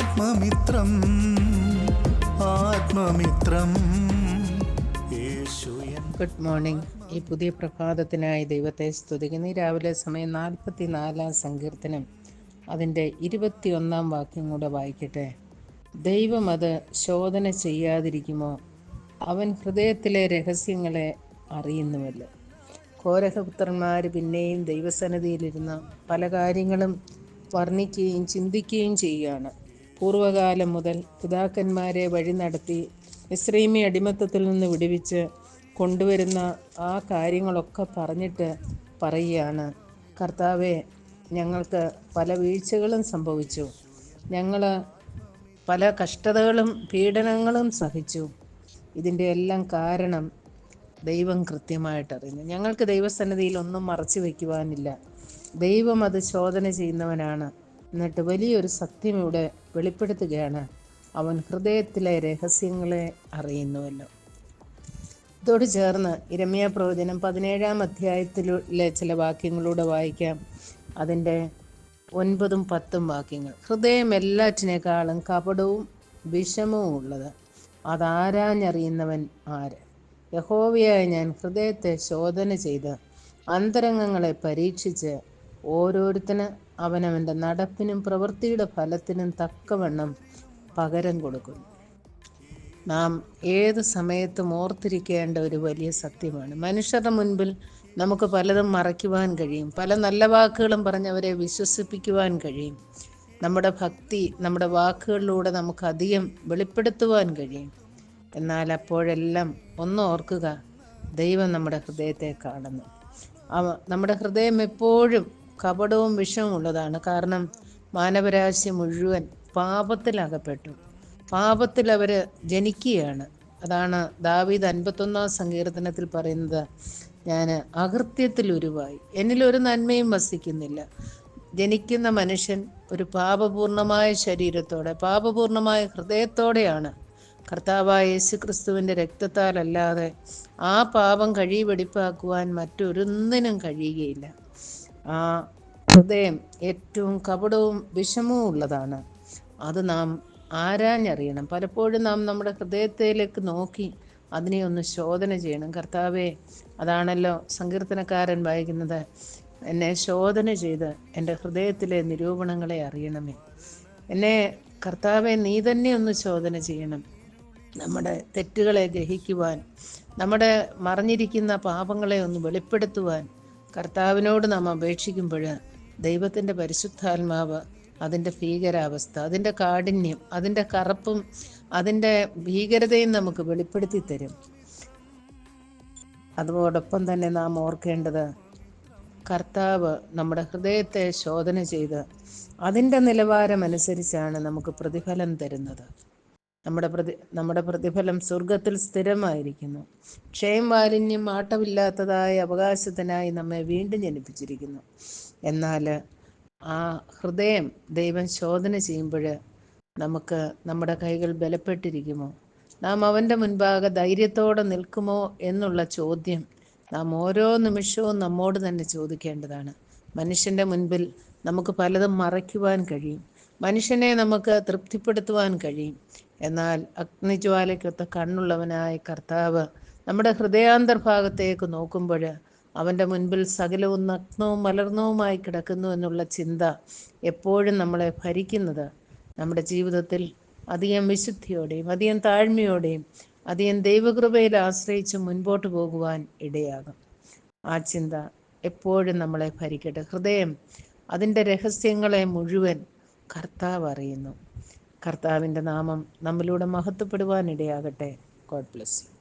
ആത്മമിത്രം ആത്മമിത്രം. Good morning ഈ പുതിയ പ്രഭാതത്തിനായി ദൈവത്തെ സ്തുതിക്കുന്നു. രാവിലെ സമയം നാൽപ്പത്തി നാലാം സങ്കീർത്തനം. അതിന്റെ ഇരുപത്തിയൊന്നാം വാക്യം കൂടെ വായിക്കട്ടെ. ദൈവം അത് ശോധന ചെയ്യാതിരിക്കുമോ? അവൻ ഹൃദയത്തിലെ രഹസ്യങ്ങളെ അറിയുന്നുവല്ലോ. കോരഹപുത്രന്മാർ പിന്നെയും ദൈവസന്നിധിയിലിരുന്ന് പല കാര്യങ്ങളും വർണിക്കുകയും ചിന്തിക്കുകയും ചെയ്യുകയാണ്. പൂർവകാലം മുതൽ പിതാക്കന്മാരെ വഴി നടത്തി ഇസ്രീമി അടിമത്തത്തിൽ നിന്ന് വിടുവിച്ച് കൊണ്ടുവരുന്ന ആ കാര്യങ്ങളൊക്കെ പറഞ്ഞിട്ട് പറയുകയാണ്. കർത്താവെ ഞങ്ങൾക്ക് പല വീഴ്ചകളും സംഭവിച്ചു. ഞങ്ങൾ പല കഷ്ടതകളും പീഡനങ്ങളും സഹിച്ചു. ഇതിന്റെ എല്ലാം കാരണം ദൈവം കൃത്യമായിട്ടറിയുന്നു ഞങ്ങൾക്ക് ദൈവസന്നിധിയിൽ ഒന്നും മറച്ചു വയ്ക്കുവാനില്ല. ദൈവം അത് ശോധന ചെയ്യുന്നവനാണ്. എന്നിട്ട് വലിയൊരു സത്യം ഇവിടെ വെളിപ്പെടുത്തുകയാണ്. അവൻ ഹൃദയത്തിലെ രഹസ്യങ്ങളെ അറിയുന്നുവല്ലോ. ഇതോട് ചേർന്ന് ഇരമ്യ പ്രവചനം പതിനേഴാം അധ്യായത്തിലെ ചില വാക്യങ്ങളൂടെ വായിക്കാം. അതിന്റെ ഒൻപതും പത്തും വാക്യങ്ങൾ. ഹൃദയം എല്ലാറ്റിനേക്കാളും കപടവും വിഷമവും ഉള്ളത്. അതാരാഞ്ഞറിയുന്നവൻ ആര്? യഹോവയായ ഞാൻ ഹൃദയത്തെ ശോധന ചെയ്ത് അന്തരംഗങ്ങളെ പരീക്ഷിച്ച് ഓരോരുത്തന് അവനവന്റെ നടപ്പിനും പ്രവൃത്തിയുടെ ഫലത്തിനും തക്കവണ്ണം പകരം കൊടുക്കുന്നു. നാം ഏത് സമയത്തും ഓർത്തിരിക്കേണ്ട ഒരു വലിയ സത്യമാണ്. മനുഷ്യരുടെ മുൻപിൽ നമുക്ക് പലതും മറയ്ക്കുവാൻ കഴിയും. പല നല്ല വാക്കുകളും പറഞ്ഞവരെ വിശ്വസിപ്പിക്കുവാൻ കഴിയും. നമ്മുടെ ഭക്തി നമ്മുടെ വാക്കുകളിലൂടെ നമുക്ക് അധികം വെളിപ്പെടുത്തുവാൻ കഴിയും. എന്നാൽ അപ്പോഴെല്ലാം ഒന്ന് ഓർക്കുക ദൈവം നമ്മുടെ ഹൃദയത്തെ കാണുന്നു. നമ്മുടെ ഹൃദയം എപ്പോഴും കപടവും വിഷവും ഉള്ളതാണ്. കാരണം മാനവരാശി മുഴുവൻ പാപത്തിലകപ്പെട്ടു. പാപത്തിൽ അവർ ജനിക്കുകയാണ്. അതാണ് ദാവീദ് അൻപത്തൊന്നാം സങ്കീർത്തനത്തിൽ പറയുന്നത്. ഞാൻ അകൃത്യത്തിൽ ഉരുവായി. എന്നിലൊരു നന്മയും വസിക്കുന്നില്ല. ജനിക്കുന്ന മനുഷ്യൻ ഒരു പാപപൂർണമായ ശരീരത്തോടെ പാപപൂർണമായ ഹൃദയത്തോടെയാണ്. കർത്താവായ യേശു ക്രിസ്തുവിന്റെ രക്തത്താലല്ലാതെ ആ പാപം കഴിവെടിപ്പാക്കുവാൻ മറ്റൊരൊന്നിനും കഴിയുകയില്ല. ആ ഹൃദയം ഏറ്റവും കപടവും വിഷമവും ഉള്ളതാണ്. അത് നാം ആരാഞ്ഞറിയണം. പലപ്പോഴും നാം നമ്മുടെ ഹൃദയത്തിലേക്ക് നോക്കി അതിനെ ഒന്ന് ശോധന ചെയ്യണം. കർത്താവെ അതാണല്ലോ സങ്കീർത്തനക്കാരൻ വായിക്കുന്നത്. എന്നെ ശോധന ചെയ്ത് എന്റെ ഹൃദയത്തിലെ നിരൂപണങ്ങളെ അറിയണമേ. എന്നെ കർത്താവെ നീ തന്നെ ഒന്ന് ശോധന ചെയ്യണം. നമ്മുടെ തെറ്റുകളെ ഗ്രഹിക്കുവാൻ നമ്മുടെ മറിഞ്ഞിരിക്കുന്ന പാപങ്ങളെ ഒന്ന് വെളിപ്പെടുത്തുവാൻ കർത്താവിനോട് നാം അപേക്ഷിക്കുമ്പോൾ ദൈവത്തിന്റെ പരിശുദ്ധാത്മാവ് അതിന്റെ ഭീകരാവസ്ഥ അതിന്റെ കാഠിന്യം അതിന്റെ കറുപ്പും അതിന്റെ ഭീകരതയും നമുക്ക് വെളിപ്പെടുത്തി തരും. അതോടൊപ്പം തന്നെ നാം ഓർക്കേണ്ടത് കർത്താവ് നമ്മുടെ ഹൃദയത്തെ ശോധന ചെയ്ത് അതിന്റെ നിലവാരമനുസരിച്ചാണ് നമുക്ക് പ്രതിഫലം തരുന്നത്. നമ്മുടെ പ്രതി നമ്മുടെ പ്രതിഫലം സ്വർഗത്തിൽ സ്ഥിരമായിരിക്കുന്നു. ക്ഷയം മാലിന്യം മാട്ടമില്ലാത്തതായ അവകാശത്തിനായി നമ്മെ വീണ്ടും ജനിപ്പിച്ചിരിക്കുന്നു. എന്നാൽ ആ ഹൃദയം ദൈവം ശോധന ചെയ്യുമ്പോൾ നമുക്ക് നമ്മുടെ കൈകൾ ബലപ്പെട്ടിരിക്കുമോ? നാം അവന്റെ മുൻപാകെ ധൈര്യത്തോടെ നിൽക്കുമോ എന്നുള്ള ചോദ്യം നാം ഓരോ നിമിഷവും നമ്മോട് തന്നെ ചോദിക്കേണ്ടതാണ്. മനുഷ്യന്റെ മുൻപിൽ നമുക്ക് പലതും മറയ്ക്കുവാൻ കഴിയും. മനുഷ്യനെ നമുക്ക് തൃപ്തിപ്പെടുത്തുവാൻ കഴിയും. എന്നാൽ അഗ്നിജ്വാലയ്ക്കൊത്ത കണ്ണുള്ളവനായ കർത്താവ് നമ്മുടെ ഹൃദയാന്തർഭാഗത്തേക്ക് നോക്കുമ്പോൾ അവന്റെ മുൻപിൽ സകലവും നഗ്നവും മലർന്നവുമായി കിടക്കുന്നു എന്നുള്ള ചിന്ത എപ്പോഴും നമ്മളെ ഭരിക്കുന്നത്. നമ്മുടെ ജീവിതത്തിൽ അധികം വിശുദ്ധിയോടെയും അധികം താഴ്മയോടെയും അധികം ദൈവകൃപയിൽ ആശ്രയിച്ച് മുൻപോട്ട് പോകുവാൻ ഇടയാകും. ആ ചിന്ത എപ്പോഴും നമ്മളെ ഭരിക്കട്ടെ. ഹൃദയം അതിന്റെ രഹസ്യങ്ങളെ മുഴുവൻ കർത്താവ് അറിയുന്നു. കർത്താവിന്റെ നാമം നമ്മിലൂടെ മഹത്വപ്പെടുവാനിടയാകട്ടെ. God bless you